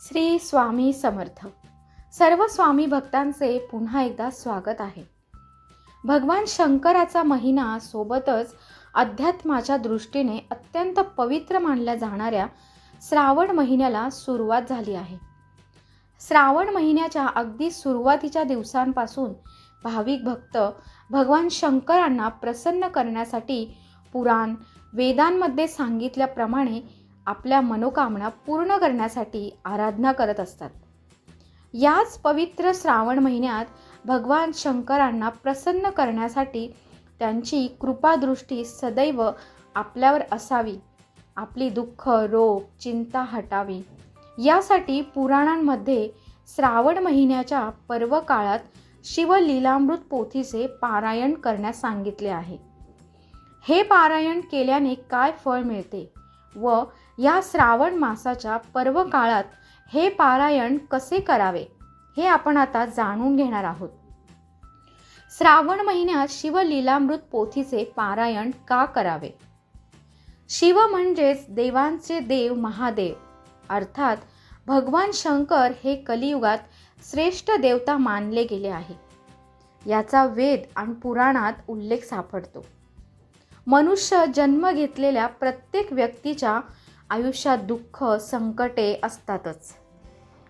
श्री स्वामी समर्थ. सर्व स्वामी भक्तांचे पुन्हा एकदा स्वागत आहे. भगवान शंकराचा महिना सोबतच अध्यात्माच्या दृष्टीने अत्यंत पवित्र मानल्या जाणाऱ्या श्रावण महिन्याला सुरुवात झाली आहे. श्रावण महिन्याच्या अगदी सुरुवातीच्या दिवसांपासून भाविक भक्त भगवान शंकरांना प्रसन्न करण्यासाठी पुराण वेदांमध्ये सांगितल्याप्रमाणे आपल्या मनोकामना पूर्ण करण्यासाठी आराधना करत असतात. याच पवित्र श्रावण महिन्यात भगवान शंकरांना प्रसन्न करण्यासाठी त्यांची कृपादृष्टी सदैव आपल्यावर असावी. आपली दुःख रोग चिंता हटावी. यासाठी पुराणांमध्ये श्रावण महिन्याच्या पर्व काळात शिवलीलामृत पोथीचे पारायण करण्यास सांगितले आहे. हे पारायण केल्याने काय फळ मिळते? व या श्रावण मासाच्या पर्व काळात हे पारायण कसे करावे हे आपण आता जाणून घेणार आहोत. श्रावण महिन्यात शिवलीलामृत पोथीचे पारायण का करावे? शिव म्हणजेच देवांचे देव महादेव अर्थात भगवान शंकर हे कलियुगात श्रेष्ठ देवता मानले गेले आहे. याचा वेद आणि पुराणात उल्लेख सापडतो. मनुष्य जन्म घेतलेल्या प्रत्येक व्यक्तीच्या आयुष्यात दुःख संकटे असतातच.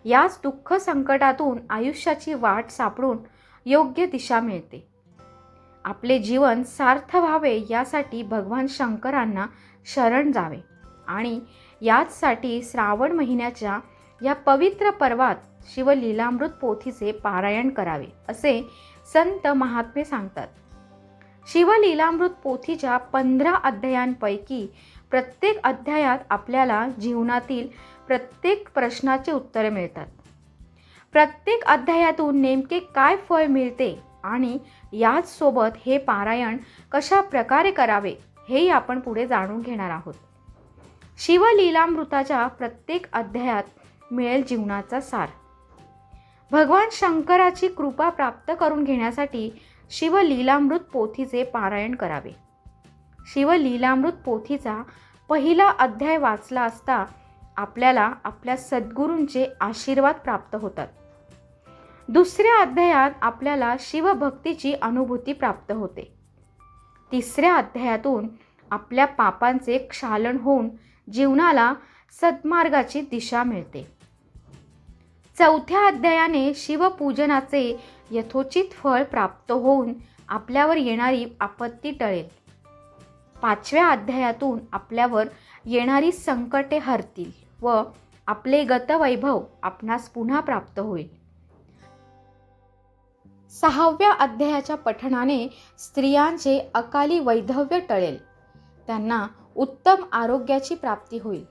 याच दुःख संकटातून आयुष्याची वाट सापडून योग्य दिशा मिळते. आपले जीवन सार्थ व्हावे यासाठी भगवान शंकरांना शरण जावे आणि याचसाठी श्रावण महिन्याच्या या पवित्र पर्वात शिवलीलामृत पोथीचे पारायण करावे असे संत महात्मे सांगतात. शिवलीलामृत पोथीच्या पंधरा अध्यायांपैकी प्रत्येक अध्यायात आपल्याला जीवनातील प्रत्येक प्रश्नाचे उत्तरे मिळतात. प्रत्येक अध्यायातून नेमके काय फळ मिळते आणि याच सोबत हे पारायण कशा प्रकारे करावे हेही आपण पुढे जाणून घेणार आहोत. शिवलीलामृताच्या प्रत्येक अध्यायात मिळेल जीवनाचा सार. भगवान शंकराची कृपा प्राप्त करून घेण्यासाठी शिवलीलामृत पोथीचे पारायण करावे. शिवलीलामृत पोथीचा पहिला अध्याय वाचला असता आपल्याला आपल्या सद्गुरूंचे आशीर्वाद प्राप्त होतात. दुसऱ्या अध्यायात आपल्याला शिवभक्तीची अनुभूती प्राप्त होते. तिसऱ्या अध्यायातून आपल्या पापांचे क्षालन होऊन जीवनाला सद्मार्गाची दिशा मिळते. चौथ्या अध्यायाने शिवपूजनाचे यथोचित फळ प्राप्त होऊन आपल्यावर येणारी आपत्ती टळेल. पाचव्या अध्यायातून आपल्यावर येणारी संकटे हरतील व आपले गतवैभव आपणास पुन्हा प्राप्त होईल. सहाव्या अध्यायाच्या पठणाने स्त्रियांचे अकाली वैधव्य टळेल. त्यांना उत्तम आरोग्याची प्राप्ती होईल.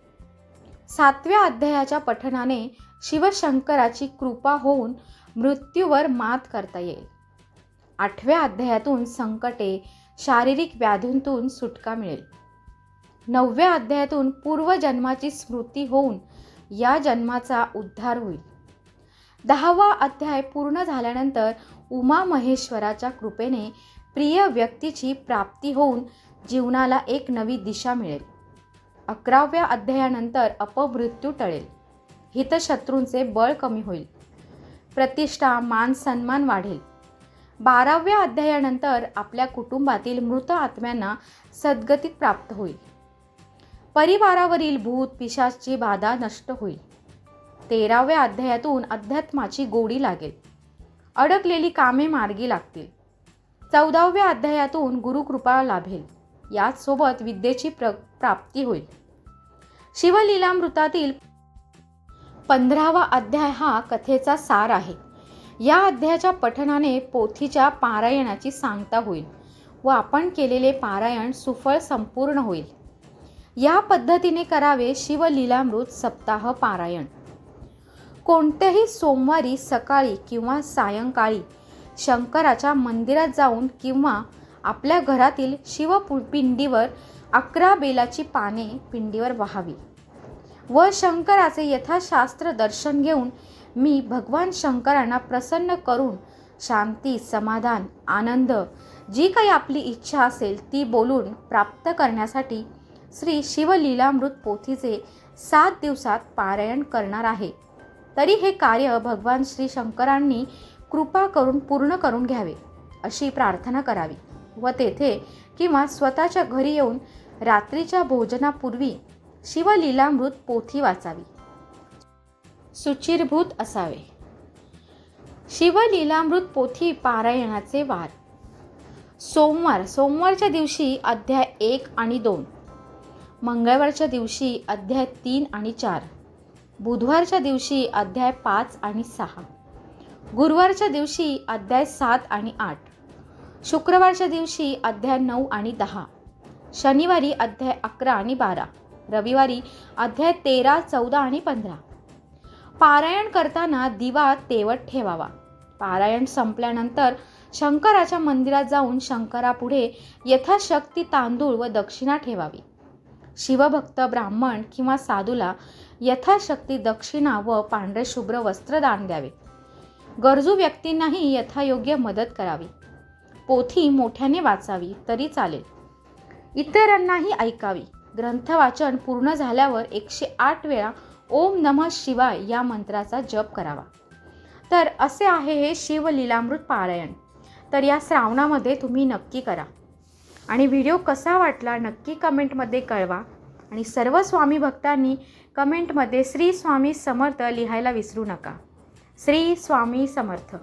सातव्या अध्यायाच्या पठणाने शिवशंकराची कृपा होऊन मृत्यूवर मात करता येईल. आठव्या अध्यायातून संकटे शारीरिक व्याधींतून सुटका मिळेल. नवव्या अध्यायातून पूर्वजन्माची स्मृती होऊन या जन्माचा उद्धार होईल. दहावा अध्याय पूर्ण झाल्यानंतर उमा महेश्वराच्या कृपेने प्रिय व्यक्तीची प्राप्ती होऊन जीवनाला एक नवी दिशा मिळेल. अकराव्या अध्यायानंतर अपमृत्यू टळेल. हितशत्रूंचे बळ कमी होईल. प्रतिष्ठा मान सन्मान वाढेल. बाराव्या अध्यायानंतर आपल्या कुटुंबातील मृत आत्म्यांना सद्गतीत प्राप्त होईल. परिवारावरील भूत पिशाची बाधा नष्ट होईल. तेराव्या अध्यायातून अध्यात्माची गोडी लागेल. अडकलेली कामे मार्गी लागतील. चौदाव्या अध्यायातून गुरुकृपा लाभेल. याचसोबत विद्येची प्र प्राप्ती होईल. शिवलीलामृतातील पंधरावा अध्याय हा कथेचा सार आहे. या अध्यायाच्या पठणाने पोथीच्या पारायणाची सांगता होईल व आपण केलेले पारायण सुफळ संपूर्ण होईल. या पद्धतीने करावे शिवलीलामृत सप्ताह पारायण. कोणत्याही सोमवारी सकाळी किंवा सायंकाळी शंकराच्या मंदिरात जाऊन किंवा आपल्या घरातील शिवपिंडीवर अकरा बेलाची पाने पिंडीवर व्हावी. व शंकराचे यथाशास्त्र दर्शन घेऊन मी भगवान शंकरांना प्रसन्न करून शांती समाधान आनंद जी काही आपली इच्छा असेल ती बोलून प्राप्त करण्यासाठी श्री शिवलीलामृत पोथीचे सात दिवसात पारायण करणार आहे. तरी हे कार्य भगवान श्री शंकरांनी कृपा करून पूर्ण करून घ्यावे अशी प्रार्थना करावी व तेथे किंवा स्वतःच्या घरी येऊन रात्रीच्या भोजनापूर्वी शिवलीलामृत पोथी वाचावी. सुचिरभूत असावे. शिवलीलामृत पोथी पारायणाचे वार सोमवार सोमवारच्या दिवशी अध्याय एक आणि दोन. मंगळवारच्या दिवशी अध्याय तीन आणि चार. बुधवारच्या दिवशी अध्याय पाच आणि सहा. गुरुवारच्या दिवशी अध्याय सात आणि आठ. शुक्रवारच्या दिवशी अध्याय नऊ आणि दहा. शनिवारी अध्याय अकरा आणि बारा. रविवारी अध्याय तेरा चौदा आणि पंधरा. पारायण करताना दिवा तेवत ठेवावा. पारायण संपल्यानंतर शंकराच्या मंदिरात जाऊन शंकरापुढे यथाशक्ती तांदूळ व दक्षिणा ठेवावी. शिवभक्त ब्राह्मण किंवा साधूला यथाशक्ती दक्षिणा व पांढरे शुभ्र वस्त्र दान द्यावे. गरजू व्यक्तींनाही यथायोग्य मदत करावी. पोथी मोठ्याने वाचावी तरी चालेल. इतरांनाही ऐकावी. ग्रंथ वाचन पूर्ण झाल्यावर एकशे आठ वेळा ओम नमः शिवाय या मंत्राचा जप करावा. तर असे आहे हे शिवलीलामृत पारायण. तर या श्रावणामध्ये तुम्ही नक्की करा. आणि व्हिडिओ कसा वाटला नक्की कमेंटमध्ये कळवा. आणि सर्व स्वामी भक्तांनी कमेंटमध्ये श्री स्वामी समर्थ लिहायला विसरू नका. श्री स्वामी समर्थ.